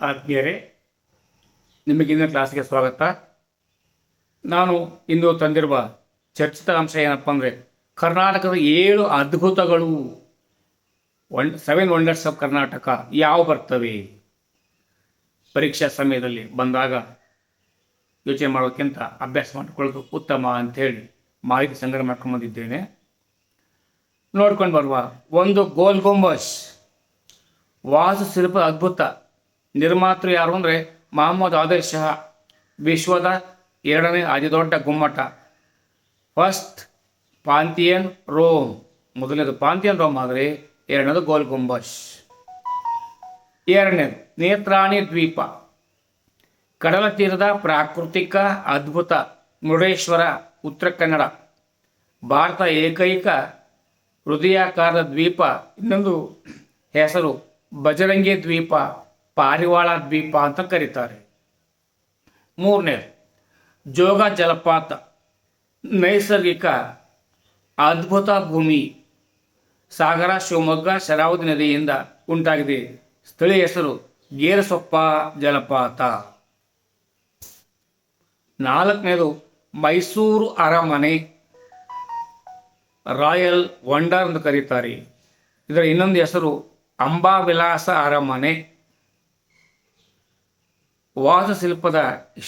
ಆತ್ಮೀಯರೇ ನಿಮಗಿಂದ ಕ್ಲಾಸ್ಗೆ ಸ್ವಾಗತ. ನಾನು ಇಂದು ತಂದಿರುವ ಚರ್ಚಿತ ಅಂಶ ಏನಪ್ಪ ಅಂದರೆ, ಕರ್ನಾಟಕದ ಏಳು ಅದ್ಭುತಗಳು, one seven wonders of Karnataka ಯಾವ ಬರ್ತವೆ? ಪರೀಕ್ಷಾ ಸಮಯದಲ್ಲಿ ಬಂದಾಗ ಯೋಚನೆ ಮಾಡೋಕ್ಕಿಂತ ಅಭ್ಯಾಸ ಮಾಡಿಕೊಳ್ಳೋದು ಉತ್ತಮ ಅಂಥೇಳಿ ಮಾಹಿತಿ ಸಂಗ್ರಹ ಮಾಡ್ಕೊಂಡು ಬಂದಿದ್ದೇನೆ. ನೋಡ್ಕೊಂಡು ಬರುವ ಒಂದು ಗೋಲ್ ಗುಂಬಸ್ ವಾಸ್ತುಶಿಲ್ಪ ಅದ್ಭುತ ನಿರ್ಮಾತೃ ಯಾರು ಅಂದರೆ ಮಹಮ್ಮದ್ ಆದರ್ ಶಹ ವಿಶ್ವದ ಎರಡನೇ ಅತಿದೊಡ್ಡ ಗುಮ್ಮಟ. ಫಸ್ಟ್ ಪಾಂತಿಯನ್ ರೋಮ್, ಮೊದಲನೇದು ಪಾಂತಿಯನ್ ರೋಮ್ ಆದರೆ ಎರಡನೇದು ಗೋಲ್ ಗುಂಬಸ್ ಎರಡನೇದು ನೇತ್ರಾಣಿ ದ್ವೀಪ. ಕಡಲ ತೀರದ ಪ್ರಾಕೃತಿಕ ಅದ್ಭುತ ಮುರುಡೇಶ್ವರ, ಉತ್ತರ ಕನ್ನಡ. ಭಾರತ ಏಕೈಕ ಹೃದಯಾಕಾರದ ದ್ವೀಪ. ಇನ್ನೊಂದು ಹೆಸರು ಬಜರಂಗಿ ದ್ವೀಪ. ಪಾರಿವಾಳ ದ್ವೀಪ ಅಂತ ಕರೀತಾರೆ. ಮೂರನೇ ಜೋಗ ಜಲಪಾತ, ನೈಸರ್ಗಿಕ ಅದ್ಭುತ ಭೂಮಿ, ಸಾಗರ, ಶಿವಮೊಗ್ಗ, ಶರಾವತಿ ನದಿಯಿಂದ ಉಂಟಾಗಿದೆ. ಸ್ಥಳೀಯ ಹೆಸರು ಗೇರಸೊಪ್ಪ ಜಲಪಾತ. ನಾಲ್ಕನೇದು, ಮೈಸೂರು ಅರಮನೆ, ರಾಯಲ್ ವಂಡರ್ ಎಂದು ಕರೀತಾರೆ. ಇದರ ಇನ್ನೊಂದು ಹೆಸರು ಅಂಬಾವಿಲಾಸ ಅರಮನೆ. ವಾಸ್ತುಶಿಲ್ಪದ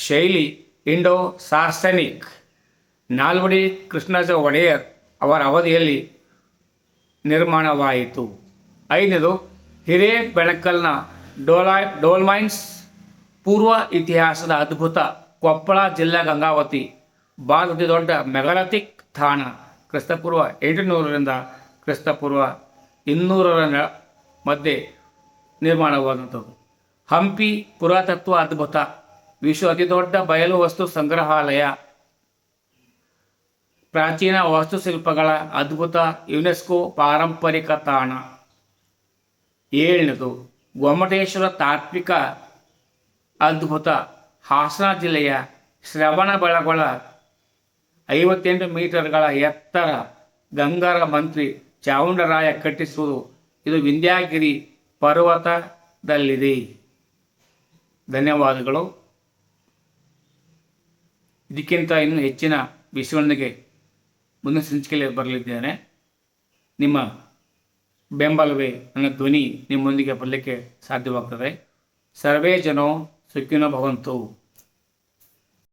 ಶೈಲಿ ಇಂಡೋ ಸಾರ್ಸನಿಕ್ ನಾಲ್ವಡಿ ಕೃಷ್ಣರಾಜ ಒಡೆಯರ್ ಅವರ ಅವಧಿಯಲ್ಲಿ ನಿರ್ಮಾಣವಾಯಿತು. ಐದನೇದು, ಹಿರೇಬೆಣಕಲ್ನ ಡೋಲಾ, ಡೋಲ್ಮೈನ್ಸ್, ಪೂರ್ವ ಇತಿಹಾಸದ ಅದ್ಭುತ ಕೊಪ್ಪಳ ಜಿಲ್ಲಾ ಗಂಗಾವತಿ ಭಾರತದ ದೊಡ್ಡ ಮೆಗಾಲತಿಕ್ ತಾಣ ಕ್ರಿಸ್ತಪೂರ್ವ ಎಂಟುನೂರರಿಂದ ಕ್ರಿಸ್ತಪೂರ್ವ ಇನ್ನೂರರ ಮಧ್ಯೆ ನಿರ್ಮಾಣವಾದಂಥದ್ದು ಹಂಪಿ ಪುರಾತತ್ವ ಅದ್ಭುತ. ವಿಶ್ವ ಅತಿ ದೊಡ್ಡ ಬಯಲು ವಸ್ತು ಸಂಗ್ರಹಾಲಯ. ಪ್ರಾಚೀನ ವಾಸ್ತುಶಿಲ್ಪಗಳ ಅದ್ಭುತ ಯುನೆಸ್ಕೋ ಪಾರಂಪರಿಕ ತಾಣ. ಏಳನೇದು, ಗೊಮ್ಮಟೇಶ್ವರ ತಾತ್ವಿಕ ಅದ್ಭುತ ಹಾಸನ ಜಿಲ್ಲೆಯ ಶ್ರವಣ ಬೆಳಗೊಳ ಐವತ್ತೆಂಟು ಮೀಟರ್ಗಳ ಎತ್ತರ ಗಂಗರ ಮಂತ್ರಿ ಚಾವುಂಡರಾಯ ಕಟ್ಟಿಸುವುದು. ಇದು ವಿಂಧ್ಯಾಗಿರಿ ಪರ್ವತದಲ್ಲಿದೆ. ಧನ್ಯವಾದಗಳು. ಇದಕ್ಕಿಂತ ಇನ್ನೂ ಹೆಚ್ಚಿನ ವಿಷಯಗಳೊಂದಿಗೆ ಮುಂದಿನ ಸಂಚಿಕೆಯಲ್ಲಿ ಬರಲಿದ್ದೇನೆ. ನಿಮ್ಮ ಬೆಂಬಲವೇ ನನ್ನ ಧ್ವನಿ ನಿಮ್ಮೊಂದಿಗೆ ಬರಲಿಕ್ಕೆ ಸಾಧ್ಯವಾಗ್ತದೆ. ಸರ್ವೇ ಜನೋ ಸುಖಿನೋ ಭವಂತು.